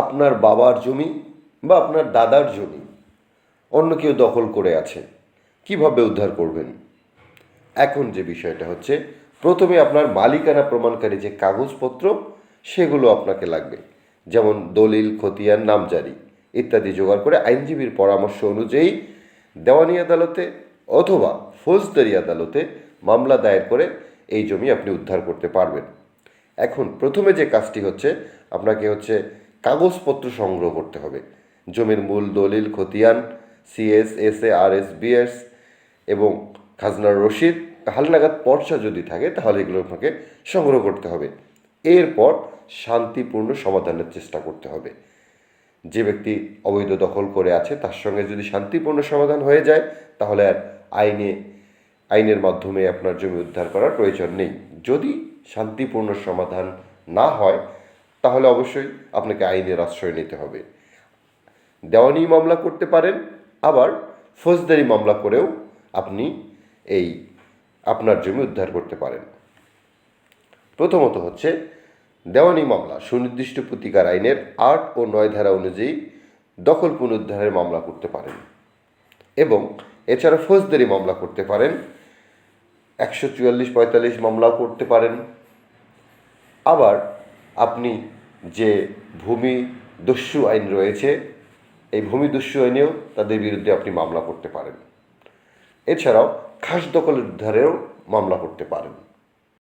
আপনার বাবার জমি বা আপনার দাদার জমি অন্য কেউ দখল করে আছে, কীভাবে উদ্ধার করবেন? এখন যে বিষয়টা হচ্ছে, প্রথমে আপনার মালিকানা প্রমাণকারী যে কাগজপত্র, সেগুলো আপনাকে লাগবে। যেমন দলিল, খতিয়ান, নামজারি ইত্যাদি জোগাড় করে আইনজীবীর পরামর্শ অনুযায়ী দেওয়ানি আদালতে অথবা ফৌজদারি আদালতে মামলা দায়ের করে এই জমি আপনি উদ্ধার করতে পারবেন। এখন প্রথমে যে কাজটি হচ্ছে, আপনাকে হচ্ছে কাগজপত্র সংগ্রহ করতে হবে। জমির মূল দলিল, খতিয়ান CS S A R S BS এবং খাজনার রসিদ হালনাগাদ পর্চা যদি থাকে, তাহলে এগুলো আপনাকে সংগ্রহ করতে হবে। এরপর শান্তিপূর্ণ সমাধানের চেষ্টা করতে হবে। যে ব্যক্তি অবৈধ দখল করে আছে, তার সঙ্গে যদি শান্তিপূর্ণ সমাধান হয়ে যায়, তাহলে আর আইনে, আইনের মাধ্যমে আপনার জমি উদ্ধার করার প্রয়োজন নেই। যদি শান্তিপূর্ণ সমাধান না হয় তাহলে অবশ্যই আপনাকে আইনের আশ্রয় নিতে হবে। দেওয়ানি মামলা করতে পারেন, আবার ফৌজদারি মামলা করেও আপনি এই আপনার জমি উদ্ধার করতে পারেন। প্রথমত হচ্ছে, দেওয়ানি মামলা সুনির্দিষ্ট প্রতিকার আইনের আট ও নয় ধারা অনুযায়ী দখল পুনরুদ্ধারের মামলা করতে পারেন এবং এছাড়া ফৌজদারি মামলা করতে পারেন, একশো চুয়াল্লিশ পঁয়তাল্লিশ মামলাও করতে পারেন। আবার আপনি যে ভূমি দস্যু আইন রয়েছে, এই ভূমি দস্যু আইনেও তাদের বিরুদ্ধে আপনি মামলা করতে পারেন। এছাড়াও খাস দখল উদ্ধারেও মামলা করতে পারেন।